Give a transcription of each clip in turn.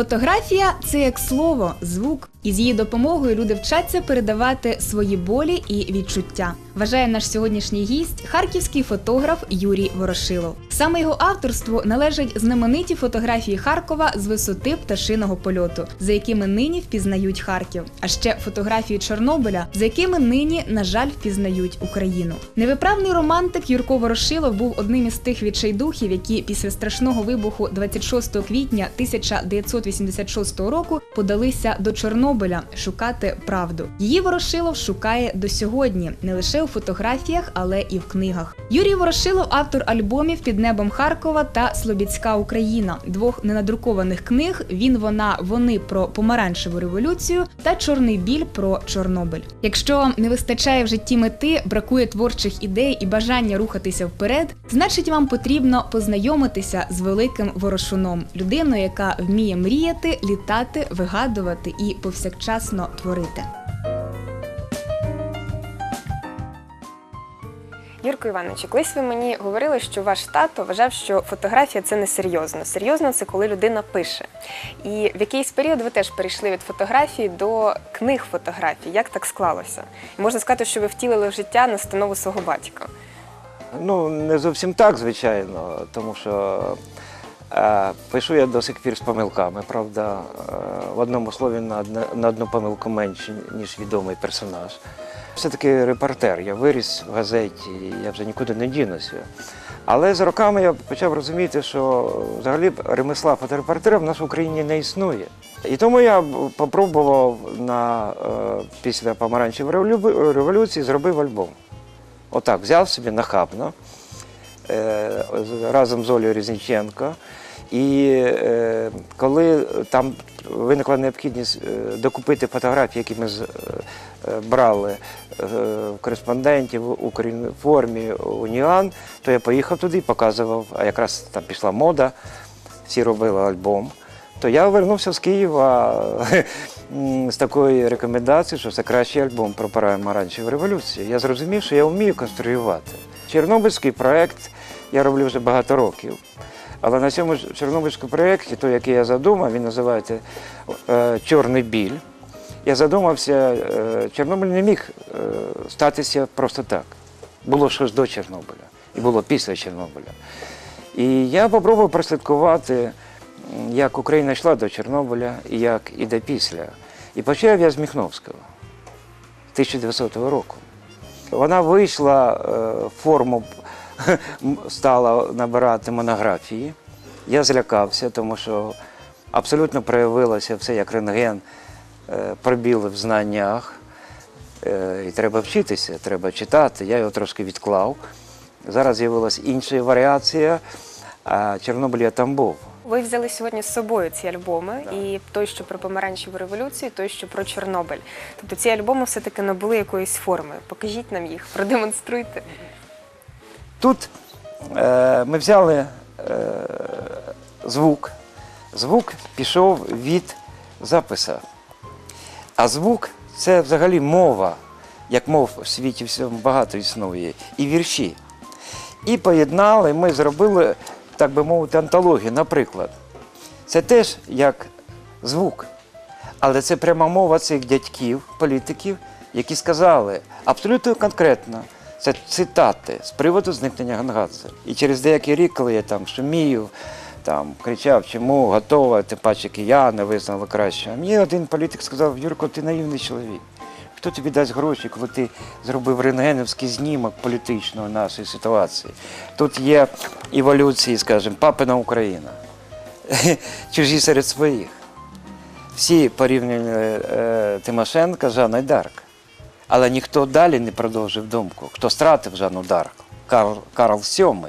Фотографія це як слово, звук. І з її допомогою люди вчаться передавати свої болі і відчуття. Вважає наш сьогоднішній гість харківський фотограф Юрій Ворошилов. Саме його авторству належать знамениті фотографії Харкова з висоти пташиного польоту, за якими нині впізнають Харків, а ще фотографії Чорнобиля, за якими нині, на жаль, впізнають Україну. Невиправний романтик Юрко Ворошилов був одним із тих відчайдухів, які після страшного вибуху 26 квітня 1986 року подалися до Чорнобиля шукати правду. Її Ворошилов шукає до сьогодні не лише у фотографіях, але і в книгах. Юрій Ворошилов автор альбомів Під небом Харкова та Слобідська Україна, двох ненадрукованих книг. Він, вона, вони про помаранчеву революцію та Чорний біль про Чорнобиль. Якщо не вистачає в житті мети, бракує творчих ідей і бажання рухатися вперед, значить вам потрібно познайомитися з великим ворошуном, людиною, яка вміє мріяти, літати, вигадувати і повсякчасно творити. Юрко Івановичу, колись ви мені говорили, що ваш тато вважав, що фотографія це не серйозно. Серйозно це коли людина пише. І в якийсь період ви теж перейшли від фотографії до книг фотографій. Як так склалося? І можна сказати, що ви втілили в життя настанову свого батька. Ну, не зовсім так, звичайно, тому що пишу я до сих пір з помилками. Правда, е, в одному слові на, одну помилку менше, ніж відомий персонаж. Все-таки репортер, я виріс в газеті, я вже нікуди не дінуся. Але з роками я почав розуміти, що взагалі ремесла фоторепортера в нас в Україні не існує. І тому я спробував на, е, після помаранчевої революції зробив альбом. Отак, взяв собі нахабно е, разом з Олею Різніченко. І е, коли там виникла необхідність е, докупити фотографії, які ми е, брали кореспондентів в Укрінформі, Уніан, то я поїхав туди і показував, а якраз там пішла мода, всі робили альбом. То я вернувся з Києва з такою рекомендацією, що це кращий альбом про помаранчеву революцію. Я зрозумів, що я вмію конструювати. Чорнобильський проєкт я роблю вже багато років. Але на цьому Чорнобильському проєкті, той, який я задумав, він називається е, Чорний біль. Я задумався, е, Чорнобиль не міг е, статися просто так. Було щось до Чорнобиля і було після Чорнобиля. І я спробував прослідкувати, як Україна йшла до Чорнобиля і як іде після. І почав я з Міхновського 1900 року. Вона вийшла в форму, стала набирати монографії. Я злякався, тому що абсолютно проявилося все як рентген, е, пробіли в знаннях. Е, І треба вчитися, треба читати. Я його трошки відклав. Зараз з'явилася інша варіація, а Чорнобиль я там був. Ви взяли сьогодні з собою ці альбоми, і той, що про помаранчеву революцію, той, що про Чорнобиль. Тобто ці альбоми все-таки набули якоїсь форми. Покажіть нам їх, продемонструйте. Тут е, ми взяли е, звук. Звук пішов від записа. А звук це взагалі мова, як мов в світі багато існує, і вірші. І поєднали, ми зробили, так би мовити, антологію. Наприклад, це теж як звук. Але це пряма мова цих дядьків, політиків, які сказали абсолютно конкретно, це цитати з приводу зникнення Гангадзе. І через деякий рік, коли я там шумів, там кричав, чому готова, тим паче кияни визнали краще. А мені один політик сказав, Юрко, ти наївний чоловік. Хто тобі дасть гроші, коли ти зробив рентгенівський знімок політичної нашої ситуації? Тут є еволюції, скажімо, папина Україна, чужі серед своїх. Всі порівнювали е, Тимошенка з Жанною Дарк. Але ніхто далі не продовжив думку. Хто стратив Жанну Дарк? Карл, Карл VII.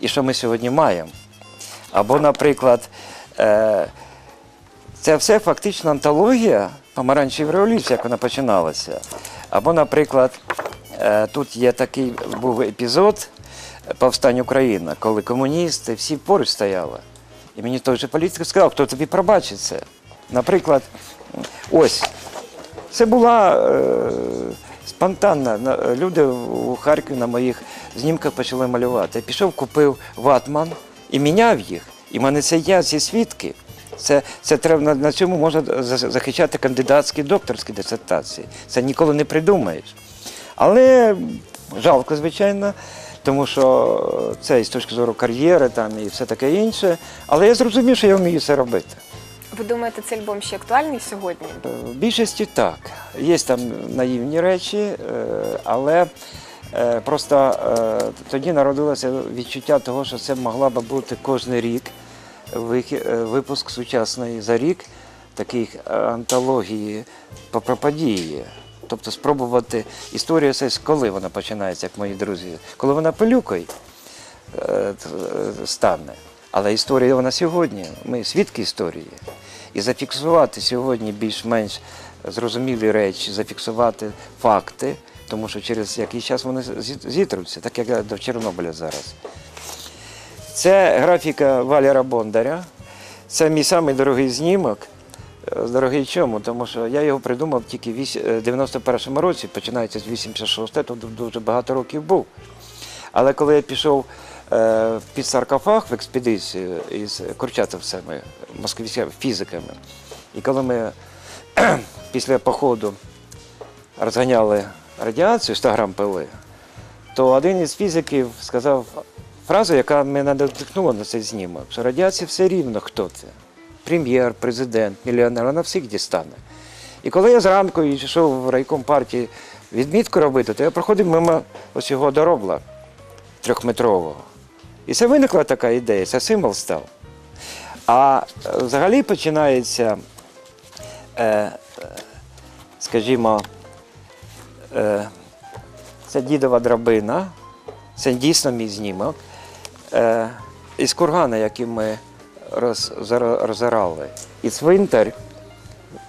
І що ми сьогодні маємо? Або, наприклад, е, це все фактично антологія помаранчевої революції, як вона починалася. Або, наприклад, е, тут є такий був епізод повстання Україна, коли комуністи всі поруч стояли. І мені той же політик сказав, хто тобі пробачить це. Наприклад, ось це була е, спонтанна. Люди у Харкові на моїх знімках почали малювати. Я пішов, купив ватман і міняв їх. І в мене це є ці свідки. Це, це треба на цьому можна захищати кандидатські докторські дисертації. Це ніколи не придумаєш. Але жалко, звичайно, тому що це і з точки зору кар'єри там, і все таке інше. Але я зрозумів, що я вмію це робити. Ви думаєте, цей альбом ще актуальний сьогодні? Е, В більшості так. Є там наївні речі, е, але е, просто е, тоді народилося відчуття того, що це могла би бути кожен рік е, випуск сучасної за рік таких е, антології по про події. Тобто спробувати з коли вона починається, як мої друзі, коли вона пилюкою е, е, стане. Але історія вона сьогодні. Ми свідки історії. І зафіксувати сьогодні більш-менш зрозумілі речі, зафіксувати факти, тому що через якийсь час вони зітруться, так як до Чорнобиля зараз. Це графіка Валера Бондаря. Це мій самий дорогий знімок. Е, Дорогий чому? Тому що я його придумав тільки в е, 91-му році, починається з 86-го, то дуже багато років був. Але коли я пішов під саркофаг в експедицію із курчатовцями, москвичами, фізиками, і коли ми після походу розганяли радіацію 100 грам пили, то один із фізиків сказав фразу, яка мене надихнула на цей знімок, що радіація все рівно хто це. Прем'єр, президент, мільйонер, вона всіх дістане. І коли я зранку йшов в райком партії відмітку робити, то я проходив мимо ось його доробла трьохметрового. І це виникла така ідея, це символ став. А е, взагалі починається, е, скажімо, е, це дідова драбина, це дійсно мій знімок. Е, із кургана, який ми роз, розорали. І цвинтар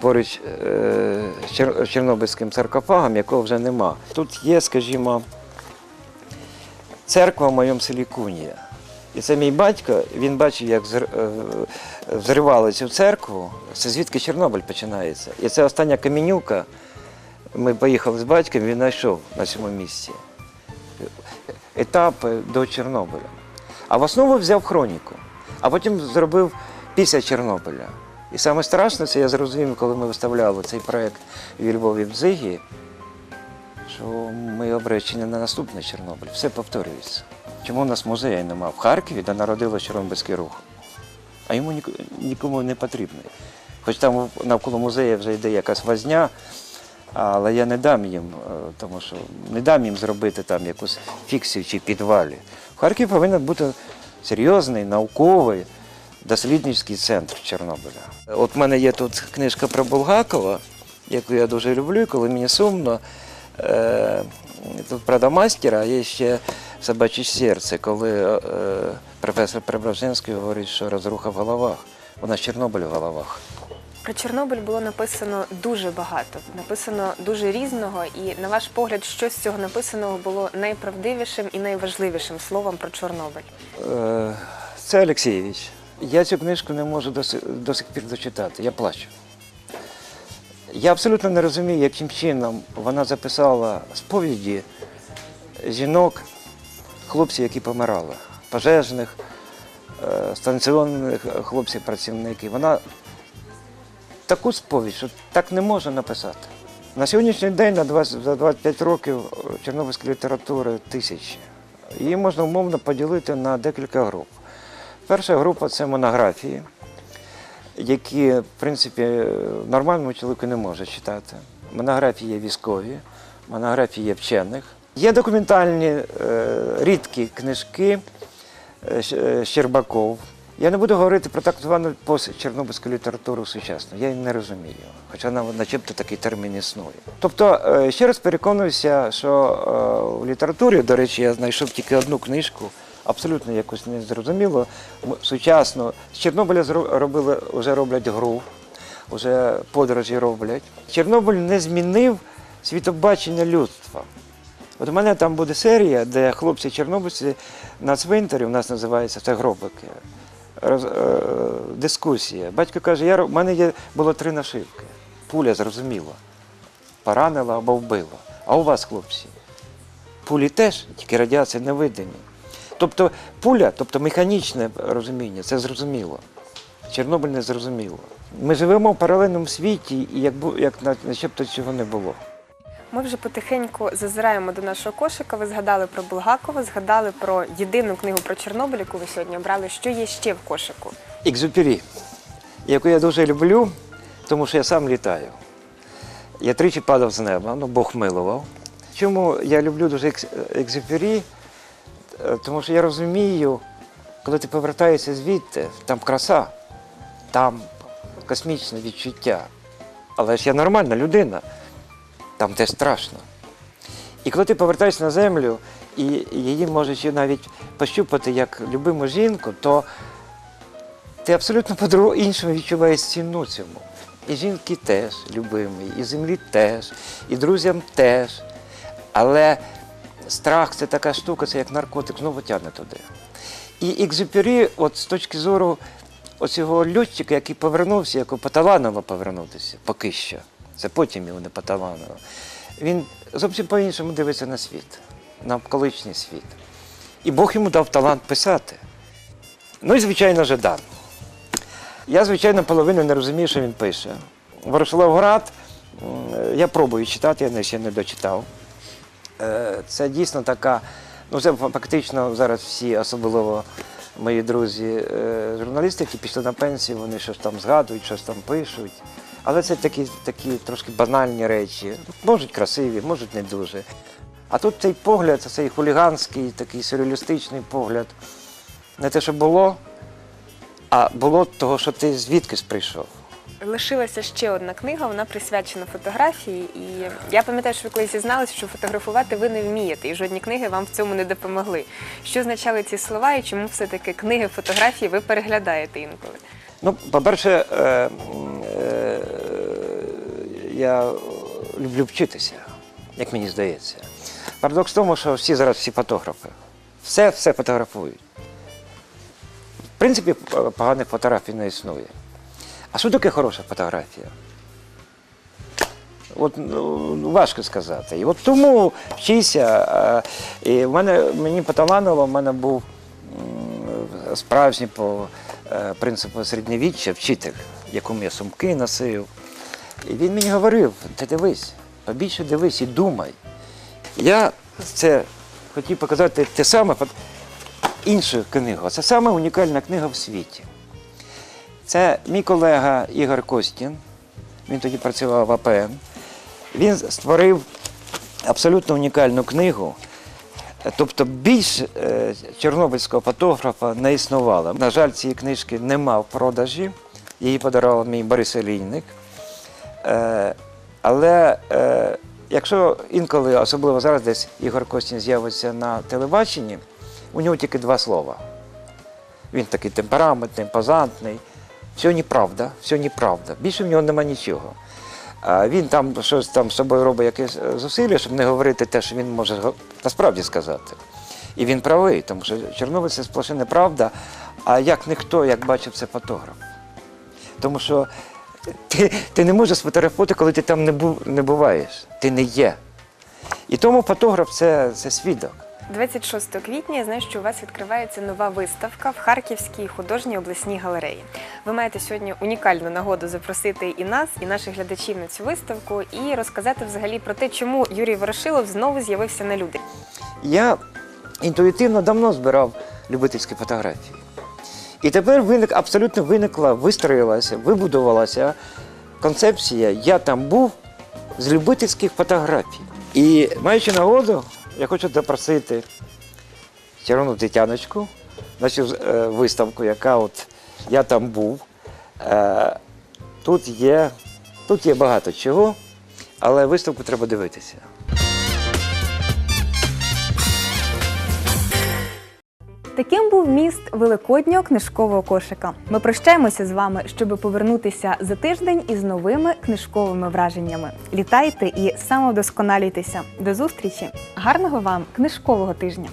поруч е, з Чорнобильським саркофагом, якого вже нема. Тут є, скажімо, церква в моєму селі Кунія. І це мій батько, він бачив, як е, взривали цю церкву. Це звідки Чорнобиль починається. І це остання камінюка. Ми поїхали з батьком, він знайшов на цьому місці етапи до Чорнобиля. А в основу взяв хроніку, а потім зробив після Чорнобиля. І саме страшне, це я зрозумів, коли ми виставляли цей проєкт в Львові в Зигі, що ми обречені на наступний Чорнобиль. Все повторюється. Чому у нас музею нема? В Харкові, де народилось Чорнобильський рух. А йому нікому не потрібний. Хоч там навколо музею вже йде якась возня, але я не дам їм, е, тому що не дам їм зробити там якусь фіксію чи підвалі. В Харкові повинен бути серйозний, науковий, дослідницький центр Чорнобиля. От в мене є тут книжка про Булгакова, яку я дуже люблю, коли мені сумно. Тут правда мастера, а є ще собаче серце, коли е, професор Преображенський говорить, що розруха в головах. Вона з Чорнобиля в головах. Про Чорнобиль було написано дуже багато, написано дуже різного. І на ваш погляд, що з цього написаного було найправдивішим і найважливішим словом про Чорнобиль? Е, Це Олексійович. Я цю книжку не можу до сих пір дочитати. Я плачу. Я абсолютно не розумію, яким чином вона записала сповіді жінок, хлопців, які помирали, пожежних, е, станційних хлопців, працівників. Вона таку сповідь, що так не може написати. На сьогоднішній день, на 20, за 25 років е, чорнобильської літератури тисячі. Її можна умовно поділити на декілька груп. Перша група це монографії, які, в принципі, нормальному чоловіку не може читати. Монографії є військові, монографії є вчених. Є документальні е, рідкі книжки е, е, Щербаков. Я не буду говорити про так звану постчорнобильську літературу сучасну. Я її не розумію, хоча вона начебто такий термін існує. Тобто, ще раз переконуюся, що в літературі, до речі, я знайшов тільки одну книжку, абсолютно якось незрозуміло. Сучасно з Чорнобиля робили, вже роблять гру, вже подорожі роблять. Чорнобиль не змінив світобачення людства. От у мене там буде серія, де хлопці чорнобильці на цвинтарі, у нас називається це гробики. Роз, е, дискусія. Батько каже, я, в мене є, було три нашивки. Пуля зрозуміла. Поранила або вбила. А у вас, хлопці, пулі теж, тільки радіація невидимі. Тобто пуля, тобто механічне розуміння, це зрозуміло. Чорнобиль не зрозуміло. Ми живемо в паралельному світі, і як, як начебто цього не було. Ми вже потихеньку зазираємо до нашого кошика. Ви згадали про Булгакова, згадали про єдину книгу про Чорнобиль, яку ви сьогодні обрали. Що є ще в кошику? Екзюпері, яку я дуже люблю, тому що я сам літаю. Я тричі падав з неба, ну Бог милував. Чому я люблю дуже екзюпері? Е, Тому що я розумію, коли ти повертаєшся звідти, там краса, там космічне відчуття. Але ж я нормальна людина, там теж страшно. І коли ти повертаєшся на землю і її можеш навіть пощупати як любиму жінку, то ти абсолютно по-іншому відчуваєш ціну цьому. І жінки теж любимі, і землі теж, і друзям теж. Але страх це така штука, це як наркотик, знову тягне туди. І екзюпері, от з точки зору оцього льотчика, який повернувся, якого Поталанова повернутися, поки що. Це потім його не Поталанова. Він зовсім по-іншому дивиться на світ, на околичний світ. І Бог йому дав талант писати. Ну і, звичайно, Жадан. Я, звичайно, половину не розумію, що він пише. Ворошиловград, я пробую читати, я ще не дочитав. Е, Це дійсно така, ну це фактично зараз всі, особливо мої друзі, е, журналісти, які пішли на пенсію, вони щось там згадують, щось там пишуть. Але це такі, такі трошки банальні речі. Можуть красиві, можуть не дуже. А тут цей погляд, цей хуліганський, такий сюрреалістичний погляд. Не те, що було, а було того, що ти звідкись прийшов. Лишилася ще одна книга, вона присвячена фотографії. І я пам'ятаю, що ви колись зізналися, що фотографувати ви не вмієте, і жодні книги вам в цьому не допомогли. Що означали ці слова, і чому все-таки книги фотографії ви переглядаєте інколи? Ну, по-перше, е, е, я люблю вчитися, як мені здається. Парадокс в тому, що всі зараз всі фотографи. Все, все фотографують. В принципі, поганих фотографій не існує. А що таке хороша фотографія? От ну, важко сказати. І от тому вчися. І в мене мені поталанило, в мене був справжній по е, принципу середньовіччя вчитель, якому я сумки носив. І він мені говорив: ти дивись, побільше дивись і думай. Я це хотів показати те саме іншу книгу. Це саме унікальна книга в світі. Це мій колега Ігор Костін. Він тоді працював в АПМ. Він створив абсолютно унікальну книгу. Тобто більш е, чорнобильського фотографа не існувало. На жаль, цієї книжки нема в продажі. Її подарував мій Борис Олійник. Е, але е, якщо інколи, особливо зараз десь Ігор Костін з'явиться на телебаченні, у нього тільки два слова. Він такий темпераментний, позантний. Все неправда, все неправда. Більше в нього нема нічого. Він там щось там з собою робить якесь е, зусилля, щоб не говорити те, що він може насправді сказати. І він правий, тому що Чорнобиль це сплошна неправда. А як ніхто, як бачив це фотограф. Тому що ти, ти не можеш сфотографувати, коли ти там не, був, не буваєш. Ти не є. І тому фотограф це, це свідок. 26 квітня я знаю, що у вас відкривається нова виставка в Харківській художній обласній галереї. Ви маєте сьогодні унікальну нагоду запросити і нас, і наших глядачів на цю виставку, і розказати взагалі про те, чому Юрій Ворошилов знову з'явився на люди. Я інтуїтивно давно збирав любительські фотографії. І тепер виник, абсолютно виникла, вистроїлася, вибудувалася концепція Я там був з любительських фотографій. І маючи нагоду, я хочу запросити Червону Тетяночку нашу е, виставку, яка от я там був. Е, тут, є, тут є багато чого, але виставку треба дивитися. Таким був міст великоднього книжкового кошика. Ми прощаємося з вами, щоб повернутися за тиждень із новими книжковими враженнями. Літайте і самовдосконалюйтеся. До зустрічі! Гарного вам книжкового тижня!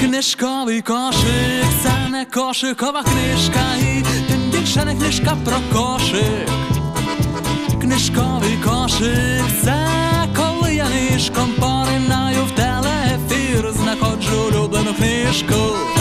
Книжковий кошик, це не кошикова книжка, і тим більше не книжка про кошик. Книжковий кошик, це коли я нишком поринаю книжку.